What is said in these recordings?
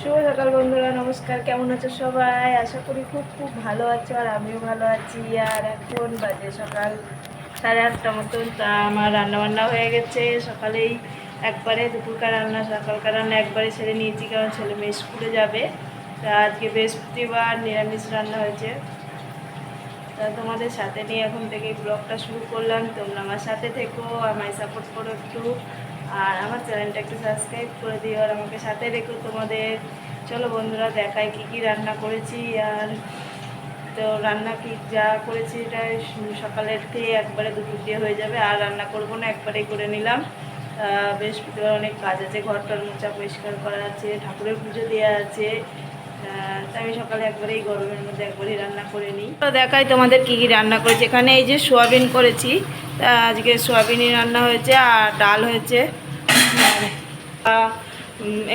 শুভ সকাল বন্ধুরা, নমস্কার। কেমন আছো সবাই? আশা করি খুব খুব ভালো আছো আর আমিও ভালো আছি। আর এখন বাজে সকাল সাড়ে আটটা মতন, তা আমার রান্না বান্না হয়ে গেছে। সকালেই একবারে দুপুরকার রান্না, সকালকার রান্না একবারে ছেড়ে নিয়েছি, কারণ ছেলে মেয়ে স্কুলে যাবে। তা আজকে বৃহস্পতিবার নিরামিষ রান্না হয়েছে। তা তোমাদের সাথে নিয়ে এখন থেকে ব্লগটা শুরু করলাম। তোমরা আমার সাথে থেকো, আমায় সাপোর্ট করো একটু। আর আমার চ্যানেলটা একটু সাবস্ক্রাইব করে দিও আর আমাকে সাথে রেখো তোমাদের। চলো বন্ধুরা দেখায় কি কি রান্না করেছি আর তো রান্না কি যা করেছি এটা সকালের থেকে একবারে দুপুর দিয়ে হয়ে যাবে। আর রান্না করব না, একবারেই করে নিলাম। বৃহস্পতিবার অনেক কাজ আছে, ঘরটার মোচা পরিষ্কার করা আছে, ঠাকুরের পুজো দেওয়া আছে। আমি সকালে একবারেই গরমের মধ্যে একবারই রান্না করে নিই। তো দেখাই তোমাদের কি কি রান্না করেছি। এখানে এই যে সোয়াবিন করেছি আজকে সোয়াবিনই রান্না হয়েছে আর ডাল হয়েছে।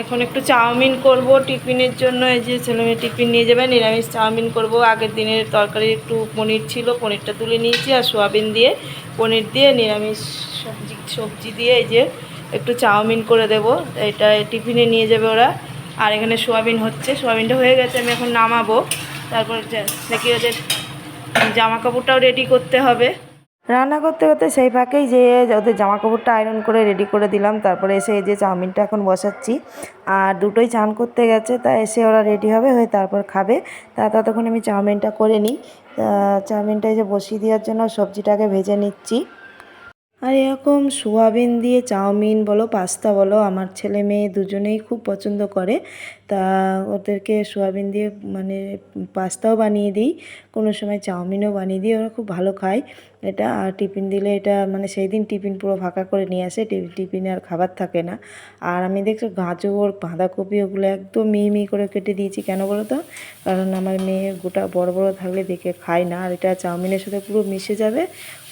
এখন একটু চাউমিন করব টিফিনের জন্য। এই যে ছেলে মেয়ে টিফিন নিয়ে যাবে, নিরামিষ চাউমিন করব। আগের দিনের তরকারি একটু পনির ছিল, পনিরটা তুলে নিয়েছি আর সোয়াবিন দিয়ে, পনির দিয়ে, নিরামিষ সবজি সবজি দিয়ে এই যে একটু চাউমিন করে দেব। এটা টিফিনে নিয়ে যাবে ওরা। আর এখানে সোয়াবিন হচ্ছে, সোয়াবিনটা হয়ে গেছে, আমি এখন নামাবো। তারপর দেখি ওদের জামা কাপড়টাও রেডি করতে হবে। রান্না করতে করতে সেই ফাঁকেই যে ওদের জামা কাপড়টা আয়রন করে রেডি করে দিলাম। তারপরে এসে এই যে চাউমিনটা এখন বসাচ্ছি। আর দুটোই চান করতে গেছে, তা এসে ওরা রেডি হবে, হয়ে তারপর খাবে। তা ততক্ষণ আমি চাউমিনটা করে নিই। চাউমিনটা যে বসিয়ে দেওয়ার জন্য সবজিটাকে ভেজে নিচ্ছি। আর এরকম সোয়াবিন দিয়ে চাউমিন বলো, পাস্তা বলো, আমার ছেলে মেয়ে দুজনেই খুব পছন্দ করে। তা ওদেরকে সোয়াবিন দিয়ে মানে পাস্তাও বানিয়ে দিই, কোনো সময় চাউমিনও বানিয়ে দিই, ওরা খুব ভালো খায় এটা। আর টিফিন দিলে এটা মানে সেই দিন টিফিন পুরো ফাঁকা করে নিয়ে আসে টিফিনে আর খাবার থাকে না। আর আমি দেখছ গাজর, বাঁধাকপি ওগুলো একদম মিহি মিহি করে কেটে দিয়েছি, কেন বলো তো? কারণ আমার মেয়ে গোটা বড় বড় থাকলে দেখে খায় না, আর এটা চাউমিনের সাথে পুরো মিশে যাবে।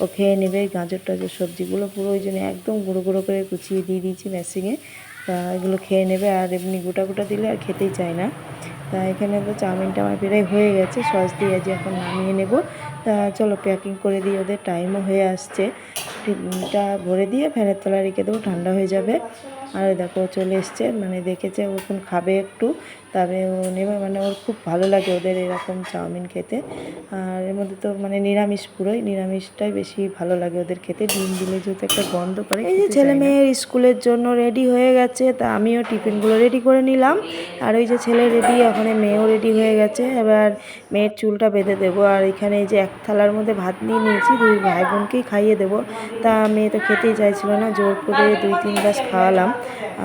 ও খেয়ে নেবে, গাজর, টাজর, সবজিগুলো পুরো ওই জন্য একদম গুঁড়ো গুঁড়ো করে কুচিয়ে দিয়ে দিয়েছি মেশিংয়ে তা এগুলো খেয়ে নেবে আর এমনি গোটা গোটা দিলে আর খেতেই চায় না। তা এখানে তো চাউমিনটা আমার প্রায় হয়ে গেছে, সস দিয়ে যে এখন নামিয়ে নেব। তা চলো প্যাকিং করে দিই, ওদের টাইমও হয়ে আসছে। টিফিনটা ভরে দিয়ে ফ্যানের তলায় রেখে দেবো, ঠান্ডা হয়ে যাবে। আর দেখো চলে এসছে মানে দেখেছে ও এখন খাবে একটু। তবে ও নেবে মানে ওর খুব ভালো লাগে ওদের এরকম চাউমিন খেতে। আর এর মধ্যে তো মানে নিরামিষ পুরোই নিরামিষটাই বেশি ভালো লাগে ওদের খেতে। ডিম দিলে যেহেতু একটা গন্ধ করে এই যে ছেলে মেয়ের স্কুলের জন্য রেডি হয়ে গেছে তা আমিও টিফিনগুলো রেডি করে নিলাম। আর ওই যে ছেলে রেডি ওখানে মেয়েও রেডি হয়ে গেছে। এবার মেয়ের চুলটা বেঁধে দেবো। আর এখানে এই যে এক থালার মধ্যে ভাত নিয়ে নিয়েছি দুই ভাই বোনকেই খাইয়ে দেবো। তা মেয়ে তো খেতেই চাইছিল না জোর করে দুই তিন গ্লাস খাওয়ালাম।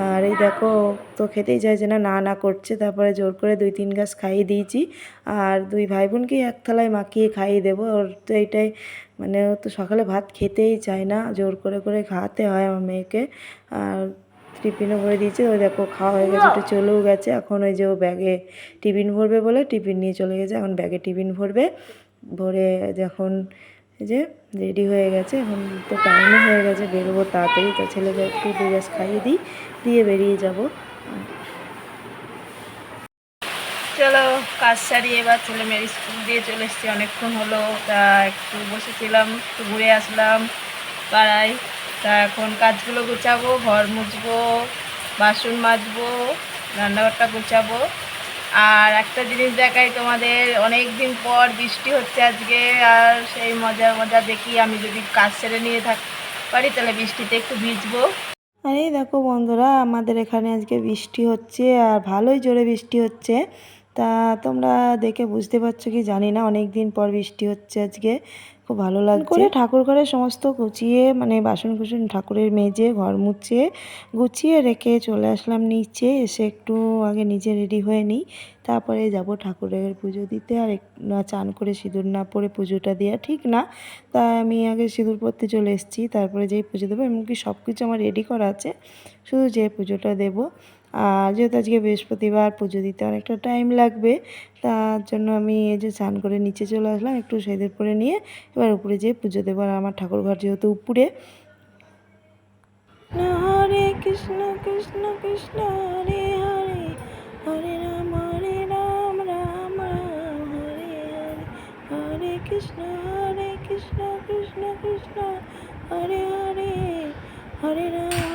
আর এই দেখো, তো খেতেই চাইছে না না না করছে। তারপরে জোর করে দুই, তিন গাছ খাইয়ে দিয়েছি। আর দুই ভাই বোনকেই এক থালায় মাখিয়ে খাইয়ে দেবো। ওর তো এইটাই মানে ও তো সকালে ভাত খেতেই চায় না। জোর করে করে খাওয়াতে হয় আমার মেয়েকে। আর টিফিনও ভরে দিয়েছে। ওই দেখো, খাওয়া হয়ে গেছে, একটু চলেও গেছে। এখন ওই যে ও ব্যাগে টিফিন ভরবে বলে টিফিন নিয়ে চলে গেছে। এখন ব্যাগে টিফিন ভরবে। ভরে যখন যে রেডি হয়ে গেছে, এখন তো টাইমও হয়ে গেছে, বেরোবো তাড়াতাড়ি, তা ছেলেকে একটু দু খাইয়ে দিই, দিয়ে বেরিয়ে যাব। চলো, কাজ সারিয়ে এবার ছেলে মেয়ের স্কুল দিয়ে চলে এসেছি। অনেকক্ষণ হলো, তা একটু বসেছিলাম, একটু ঘুরে আসলাম পাড়ায়। তা এখন কাজগুলো গুছাবো, ঘর মুছবো, বাসন মাজবো, রান্নাঘরটা গুছাবো। আর একটা জিনিস দেখাই তোমাদের অনেক দিন পর বৃষ্টি হচ্ছে আজকে, আর সেই মজা মজা দেখি আমি যদি কাজ সেরে নিয়ে থাক, পারি, তাহলে বৃষ্টিতে একটু ভিজবো। আরে দেখো বন্ধুরা, আমাদের এখানে আজকে বৃষ্টি হচ্ছে, আর ভালোই জোরে বৃষ্টি হচ্ছে। তা তোমরা দেখে বুঝতে পারছ কি জানি না অনেক দিন পর বৃষ্টি হচ্ছে আজকে খুব ভালো লাগছে। করে ঠাকুর ঘরে সমস্ত গুছিয়ে মানে বাসন কুসন ঠাকুরের মেজে ঘর মুছে গুছিয়ে রেখে চলে আসলাম নিচে এসে একটু আগে নিজে রেডি হয়ে নিই তারপরে যাব ঠাকুরের পুজো দিতে। আর চান করে সিঁদুর না পরে পুজোটা দেওয়া ঠিক না তাই আমি আগে সিঁদুর পরতে চলে এসেছি তারপরে যেই পুজো দেবো এমনকি সব কিছু আমার রেডি করা আছে শুধু যে পুজোটা দেবো। যেহেতু আজকে বৃহস্পতিবার, পুজো দিতে অনেকটা টাইম লাগবে, তার জন্য আমি এই যে স্নান করে নিচে চলে আসলাম, একটু সেদের পরে নিয়ে এবার উপরে যেয়ে পুজো দেবো। আর আমার ঠাকুর ঘর যেহেতু উপরে। হরে কৃষ্ণ কৃষ্ণ কৃষ্ণ, হরে হরে হরে রাম হরে রাম রাম রাম, হরে হরে হরে কৃষ্ণ হরে কৃষ্ণ কৃষ্ণ কৃষ্ণ, হরে হরে হরে রাম।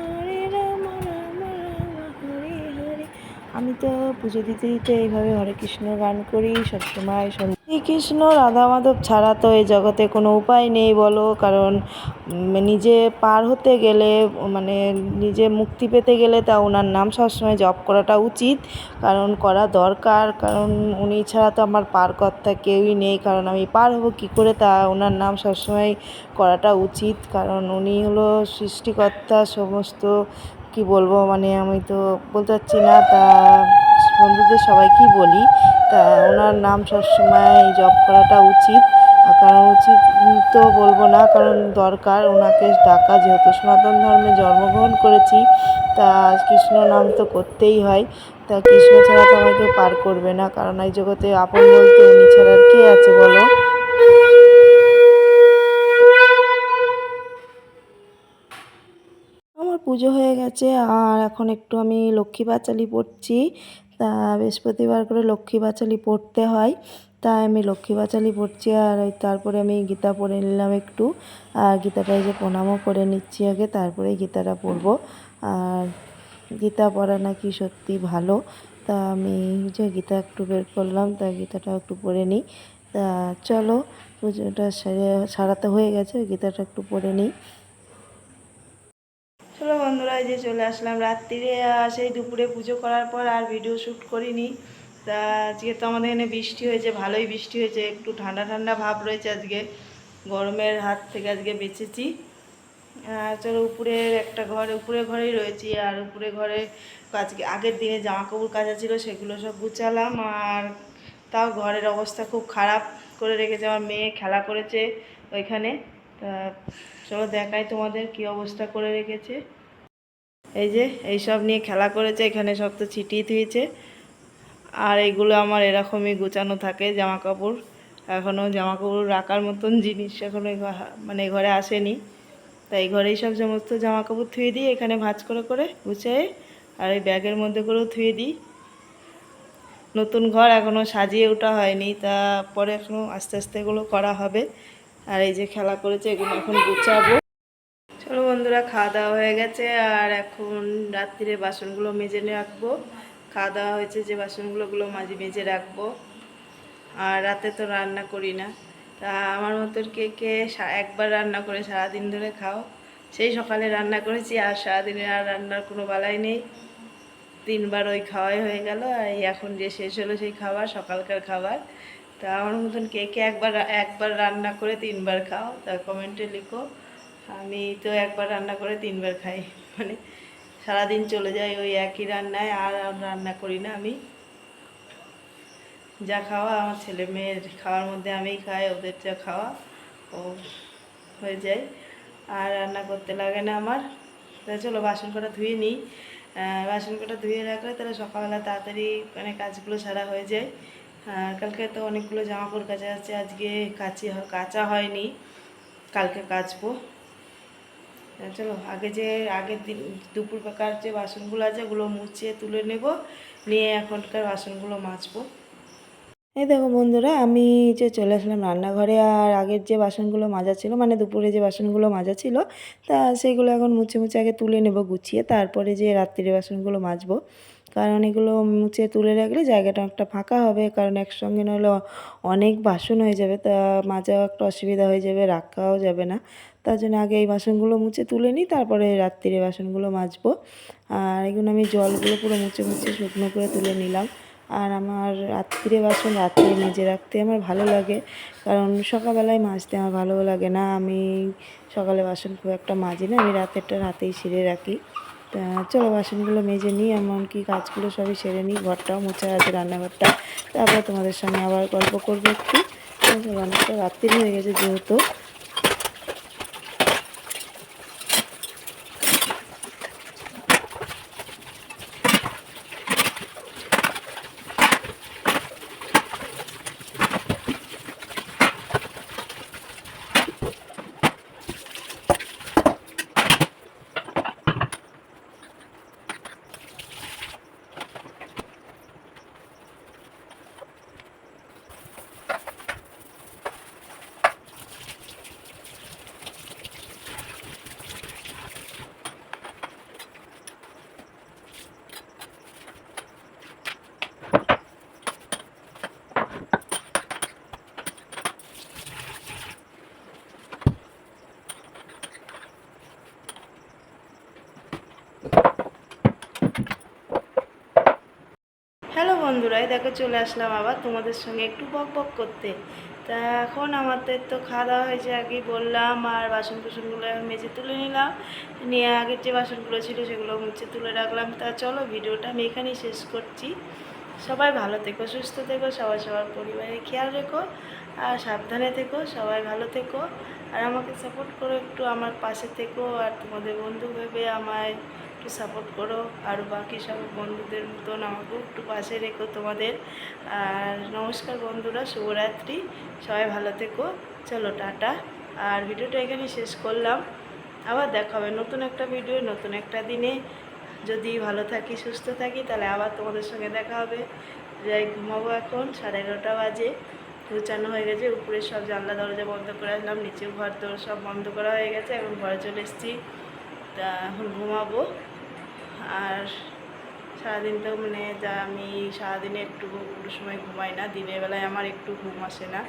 আমি তো পুজো দিতে দিতে এইভাবে হরে কৃষ্ণ গান করি সবসময় শুনি কৃষ্ণ, রাধা মাধব ছাড়া তো এই জগতে কোনো উপায় নেই বলো, কারণ নিজে পার হতে গেলে মানে নিজে মুক্তি পেতে গেলে তা ওনার নাম সবসময় জপ করাটা উচিত, কারণ করা দরকার, কারণ উনি ছাড়া তো আমার পার কর্তা কেউই নেই, কারণ আমি পার হব কী করে তা ওনার নাম সবসময় করাটা উচিত, কারণ উনি হলো সৃষ্টিকর্তা সমস্ত কি বলব মানে আমি তো বলতে পারছি না, তা বন্ধুদের সবাইকেই বলি, তা ওনার নাম সবসময় জপ করাটা উচিত কারণ উচিত তো বলব না, কারণ দরকার ওনাকে ডাকা, যেহেতু সনাতন ধর্মে জন্মগ্রহণ করেছি, তা কৃষ্ণ নাম তো করতেই হয়, তা কৃষ্ণ ছাড়া তো আমাকে পার করবে না, কারণ এই জগতে আপন বলতে উনি ছাড়া আর কে আছে বলো আমার পুজো হয়ে গেছে আর এখন একটু আমি লক্ষ্মী পাঁচালি পড়ছি। তা বৃহস্পতিবার করে লক্ষ্মী পাঁচালি পড়তে হয়। তাই আমি লক্ষ্মী পাঁচালি পড়ছি আর তারপরে আমি গীতা পড়ে নিলাম একটু। আর গীতাটা যে প্রণামও করে নিচ্ছি আগে তারপরে গীতাটা পড়ব। আর গীতা পড়া নাকি সত্যি ভালো। তা আমি যে গীতা একটু বের করলাম, তা গীতাটা একটু পড়ে নিই। তা চলো, পুজোটা সেরে সারাতে হয়ে গেছে, গীতাটা একটু পড়ে নিই। চলো বন্ধুরা এই যে চলে আসলাম রাত্রিরে সেই দুপুরে পুজো করার পর আর ভিডিও শ্যুট করিনি। তা আজকে তো আমাদের এখানে বৃষ্টি হয়েছে, ভালোই বৃষ্টি হয়েছে, একটু ঠান্ডা ঠান্ডা ভাব রয়েছে আজকে। গরমের হাত থেকে আজকে বেঁচেছি। চলো উপরের একটা ঘরে, উপরের ঘরেই রয়েছি, আর উপরে ঘরে আজকে আগের দিনে জামা কাপড় কাচা ছিল, সেগুলো সব গুছালাম, আর তাও ঘরের অবস্থা খুব খারাপ করে রেখেছে, আমার মেয়ে খেলা করেছে ওইখানে। তা চলো দেখাই তোমাদের কি অবস্থা করে রেখেছে। এই যে, এই সব নিয়ে খেলা করেছে, এখানে সব তো ছিটিয়ে থুয়েছে। আর এইগুলো আমার এরকমই গোছানো থাকে জামা কাপড় এখনও জামা কাপড় রাখার মতন জিনিস এখনও মানে ঘরে আসেনি। তাই ঘরেই সব সমস্ত জামা কাপড় ধুয়ে দিই, এখানে ভাঁজ করে করে গুছিয়ে আর এই ব্যাগের মধ্যে করেও ধুয়ে দিই। নতুন ঘর এখনও সাজিয়ে ওঠা হয়নি, তা পরে এখনও আস্তে আস্তে এগুলো করা হবে। আর এই যে খেলা করেছে, এগুলো এখন গুছাবো। চলো বন্ধুরা, খাওয়া দাওয়া হয়ে গেছে, আর এখন রাত্রিরে বাসনগুলো মেজে রাখব। খাওয়া দাওয়া হয়েছে যে বাসনগুলো, ওগুলো মাঝে মেজে রাখব। আর রাতে তো রান্না করি না। তা আমার মতন কে কে একবার রান্না করে সারাদিন ধরে খাও। সেই সকালে রান্না করেছি, আর সারাদিনে আর রান্নার কোনো বালাই নেই। তিনবার ওই খাওয়াই হয়ে গেল, আর এখন যে শেষ হলো সেই খাবার, সকালকার খাবার। তা আমার মতন কে কে একবার একবার রান্না করে তিনবার খাও তা কমেন্টে লিখো। আমি তো একবার রান্না করে তিনবার খাই। মানে সারাদিন চলে যায় ওই একই রান্নায়, আর রান্না করি না আমি। যা খাওয়া আমার ছেলে মেয়ের খাওয়ার মধ্যে আমিই খাই, ওদের যা খাওয়া, ও হয়ে যায়। আর রান্না করতে লাগে না আমার। তা চলো বাসন কটা ধুয়ে নিই। বাসন কটা ধুয়ে রাখলে তাহলে সকালবেলা তাড়াতাড়ি মানে কাজগুলো সারা হয়ে যায়। কালকে তো অনেকগুলো জামা কাচা আছে, আজকে কাচি কাচা হয়নি, কালকে কাচবো। চলো, আগে যে, আগের দিন দুপুর বেকার যে বাসনগুলো আছে, ওগুলো মুছিয়ে তুলে নেব, নিয়ে এখনকার বাসনগুলো মাজবো। এই দেখো বন্ধুরা, আমি যে চলে আসলাম রান্নাঘরে, আর আগের যে বাসনগুলো মাজা ছিল মানে দুপুরে যে বাসনগুলো মাজা ছিল, তা সেগুলো এখন মুছে মুছে আগে তুলে নেব, গুছিয়ে, তারপরে যে রাত্রিরে বাসনগুলো মাজবো। কারণ এগুলো মুছে তুলে রাখলে জায়গাটা একটা ফাঁকা হবে, কারণ একসঙ্গে নাহলে অনেক বাসন হয়ে যাবে। তা মাজাও একটা অসুবিধা হয়ে যাবে, রাখাও যাবে না। তার জন্য আগে এই বাসনগুলো মুছে তুলে নিই, তারপরে রাত্রিরে বাসনগুলো মাজবো। আর এগুলো আমি জলগুলো পুরো মুছে মুছে শুকনো করে তুলে নিলাম। আর আমার রাত্রিরে বাসন রাত্রে মেজে রাখতে আমার ভালো লাগে, কারণ সকালবেলায় মাজতে আমার ভালো লাগে না। আমি সকালে বাসন খুব একটা মাজি না, আমি রাতেরটা রাতেই সেরে রাখি। তা চলো বাসনগুলো মেজে নিই এমনকি কাজগুলো সবই সেরে নিই, ঘরটাও মোছা আছে রান্নাঘরটা। তারপর তোমাদের সঙ্গে আবার গল্প করব একটু। অনেকটা রাত্রি হয়ে গেছে যেহেতু। বন্ধুরাই, দেখো চলে আসলাম আবার তোমাদের সঙ্গে একটু বক বক করতে। তা এখন আমাদের তো খাওয়া দাওয়া হয়েছে, আগে বললাম, আর বাসন কুসনগুলো মেঝে তুলে নিলাম। নিয়ে আগের যে বাসনগুলো ছিল সেগুলো মুছে তুলে রাখলাম। তা চলো ভিডিওটা আমি এখানেই শেষ করছি। সবাই ভালো থেকো, সুস্থ থেকো সবাই সবার পরিবারের খেয়াল রেখো, আর সাবধানে থেকো, সবাই ভালো থেকো। আর আমাকে সাপোর্ট করো একটু আমার পাশে থেকো, আর তোমাদের বন্ধু ভেবে আমায় একটু সাপোর্ট করো, আর বাকি সব বন্ধুদের মতন আমাকেও একটু পাশে রেখো তোমাদের। আর নমস্কার বন্ধুরা, শুভরাত্রি। সবাই ভালো থেকো। চলো, টাটা। আর ভিডিওটা এখানে শেষ করলাম। আবার দেখা হবে নতুন একটা ভিডিও নতুন একটা দিনে। যদি ভালো থাকি, সুস্থ থাকি, তাহলে আবার তোমাদের সঙ্গে দেখা হবে। যাই, ঘুমাবো এখন, সাড়ে এগারোটা বাজে। গুছানো হয়ে গেছে, উপরে সব জানলা, দরজা বন্ধ করে আসলাম, নিচেও ঘর দর সব বন্ধ করা হয়ে গেছে, এখন ঘরে চলে এসেছি। তা এখন ঘুমাবো। আর সারাদিন তো মানে যা আমি সারাদিনে একটু সময় ঘুমাই না, দিনের বেলায় আমার একটু ঘুম আসে না,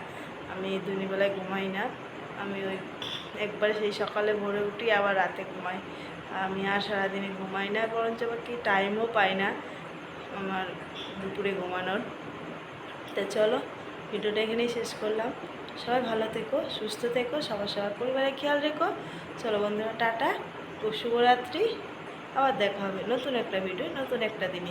আমি দিনের বেলায় ঘুমাই না, আমি ওই একবার সেই সকালে ভোরে উঠি আবার রাতে ঘুমাই, আমি আর সারাদিনে ঘুমাই না, বরঞ্চ আবার কি টাইমও পাই না আমার দুপুরে ঘুমানোর। তা চলো, ভিডিওটা এখানেই শেষ করলাম। সবাই ভালো থেকো, সুস্থ থেকো, সবার সবার পরিবারের খেয়াল রেখো। চলো বন্ধুরা, টাটা, শুভরাত্রি। আবার দেখা হবে নতুন একটা ভিডিও নতুন একটা দিনে।